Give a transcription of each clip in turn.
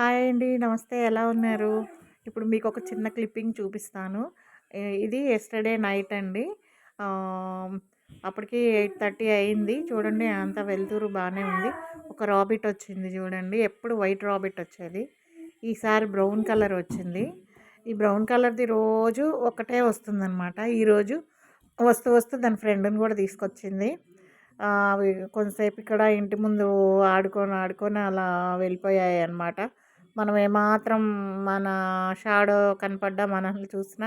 Hi అండి నమస్తే. ఎలా ఉన్నారు? ఇప్పుడు మీకు ఒక చిన్న క్లిప్పింగ్ చూపిస్తాను. ఇది ఎస్టర్డే నైట్ అండి. అప్పటికి ఎయిట్ థర్టీ అయింది. చూడండి అంత వెళ్తూరు బాగానే ఉంది. ఒక రాబిట్ వచ్చింది చూడండి. ఎప్పుడు వైట్ రాబిట్ వచ్చేది. ఈసారి బ్రౌన్ కలర్ వచ్చింది. ఈ బ్రౌన్ కలర్ది రోజు ఒకటే వస్తుందన్నమాట. ఈరోజు వస్తూ వస్తూ దాని ఫ్రెండ్ని కూడా తీసుకొచ్చింది. అవి కొంతసేపు ఇక్కడ ఇంటి ముందు ఆడుకొని ఆడుకొని అలా వెళ్ళిపోయాయి అన్నమాట మనం ఏమాత్రం మన షాడో కనపడ్డా మనల్ని చూసినా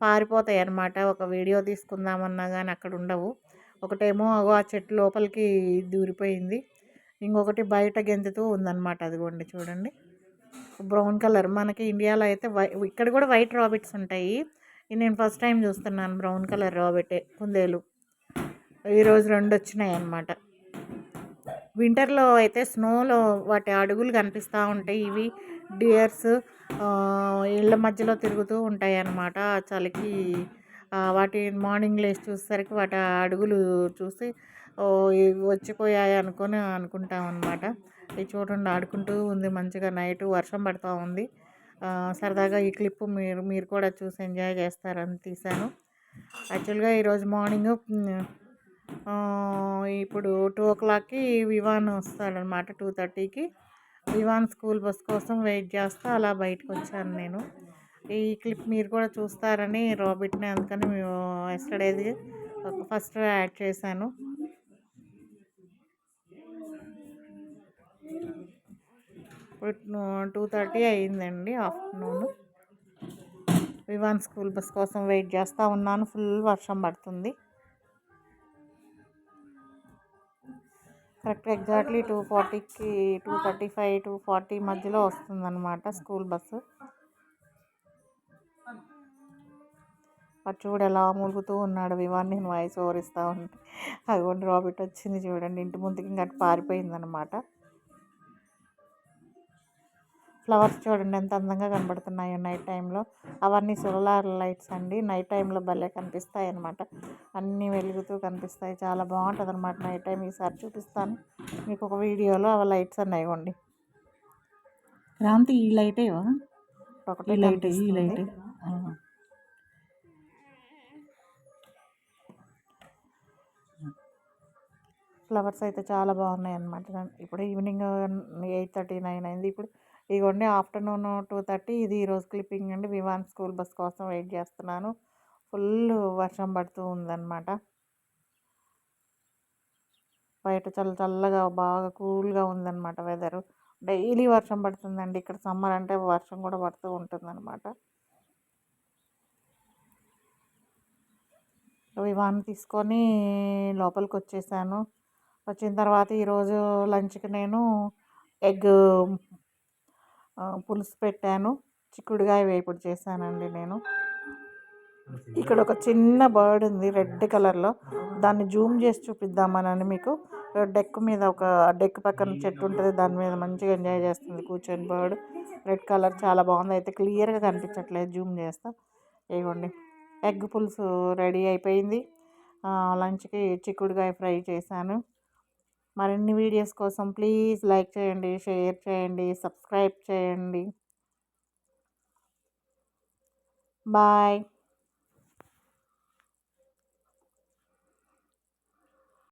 పారిపోతాయి అన్నమాట ఒక వీడియో తీసుకుందామన్నా కానీ అక్కడ ఉండవు ఒకటేమో అగో ఆ చెట్టు లోపలికి దూరిపోయింది. ఇంకొకటి బయట గెంతుతూ ఉందన్నమాట అదిగోండి చూడండి. Brown colour. మనకి ఇండియాలో అయితే వై ఇక్కడ కూడా వైట్ రాబిట్స్ ఉంటాయి. నేను ఫస్ట్ టైం చూస్తున్నాను బ్రౌన్ కలర్ రాబిటే కుందేలు. ఈరోజు రెండు వచ్చినాయి అన్నమాట వింటర్లో అయితే స్నోలో వాటి అడుగులు కనిపిస్తూ ఉంటాయి. ఇవి డియర్స్ ఇళ్ళ మధ్యలో తిరుగుతూ ఉంటాయి అన్నమాట చలికి వాటి మార్నింగ్ లేచి చూసేసరికి వాటి అడుగులు చూసి ఓ వచ్చిపోయాయి అనుకొని అనుకుంటాం అనమాట ఇది చూడండి ఆడుకుంటూ ఉంది మంచిగా. నైట్ వర్షం పడుతూ ఉంది. సరదాగా ఈ క్లిప్ మీరు మీరు కూడా చూసి ఎంజాయ్ చేస్తారని తీశాను. యాక్చువల్గా ఈరోజు మార్నింగ్ ఇప్పుడు టూ ఓ క్లాక్కి వివాన్ వస్తాడనమాట టూ థర్టీకి వివాన్ స్కూల్ బస్ కోసం వెయిట్ చేస్తా అలా బయటకు వచ్చాను నేను. ఈ క్లిప్ మీరు కూడా చూస్తారని రాబిట్ని అందుకని ఎస్టర్డేది ఫస్ట్ యాడ్ చేశాను. ఇప్పుడు టూ థర్టీ అయిందండి ఆఫ్టర్నూన్. వివాన్ స్కూల్ బస్ కోసం వెయిట్ చేస్తూ ఉన్నాను ఫుల్ వర్షం పడుతుంది. కరెక్ట్ ఎగ్జాక్ట్లీ టూ ఫార్టీకి two thirty five two forty మధ్యలో వస్తుందన్నమాట స్కూల్ బస్సు. వాడు చూడు ఎలా మూలుగుతూ ఉన్నాడు వివాన్ నేను వాయిస్ ఓవర్ ఇస్తూ ఉంటే. అదిగోండి రాబిట్ వచ్చింది చూడండి. ఇంటి ముందుకి ఇంకా అటు పారిపోయిందనమాట ఫ్లవర్స్ చూడండి ఎంత అందంగా కనబడుతున్నాయో నైట్ టైంలో. అవన్నీ సోలార్ లైట్స్ అండి. నైట్ టైంలో భలే కనిపిస్తాయి అనమాట అన్నీ వెలుగుతూ కనిపిస్తాయి. చాలా బాగుంటుంది అనమాట నైట్ టైం. ఈసారి చూపిస్తాను. మీకు ఒక వీడియోలో అవి లైట్స్ అన్నీ ఇవ్వండి. క్రాంతి ఈ లైటే ఒకటే లైట్ ఈ లైట్. ఫ్లవర్స్ అయితే చాలా బాగున్నాయి అన్నమాట ఇప్పుడు ఈవినింగ్ ఎయిట్ థర్టీ నైన్ అయింది. ఇప్పుడు ఇదిగోండి ఆఫ్టర్నూన్ టూ థర్టీ ఇది ఈరోజు క్లిప్పింగ్ అండి. వివాన్ స్కూల్ బస్ కోసం వెయిట్ చేస్తున్నాను. ఫుల్ వర్షం పడుతూ ఉందన్నమాట. బయట చల్ల చల్లగా బాగా కూల్గా ఉందన్నమాట వెదరు. డైలీ వర్షం పడుతుందండి. ఇక్కడ సమ్మర్ అంటే వర్షం కూడా పడుతూ ఉంటుందన్నమాట. వివాన్ తీసుకొని లోపలికి వచ్చేసాను వచ్చిన తర్వాత ఈరోజు లంచ్కి నేను ఎగ్ పులుసు పెట్టాను. చిక్కుడుగాయ వేపుడు చేశానండి నేను. ఇక్కడ ఒక చిన్న బర్డ్ ఉంది రెడ్ కలర్లో. దాన్ని జూమ్ చేసి చూపిద్దామనని మీకు. డెక్ మీద ఒక డెక్ పక్కన చెట్టు ఉంటుంది. దాని మీద మంచిగా ఎంజాయ్ చేస్తుంది కూర్చొని బర్డ్. రెడ్ కలర్ చాలా బాగుంది. అయితే క్లియర్గా కనిపించట్లేదు. జూమ్ చేస్తా. ఇవ్వండి ఎగ్ పులుసు రెడీ అయిపోయింది. లంచ్కి చిక్కుడుగాయ ఫ్రై చేశాను. మరిన్ని వీడియోస్ కోసం ప్లీజ్ లైక్ చేయండి షేర్ చేయండి సబ్స్క్రైబ్ చేయండి. బాయ్.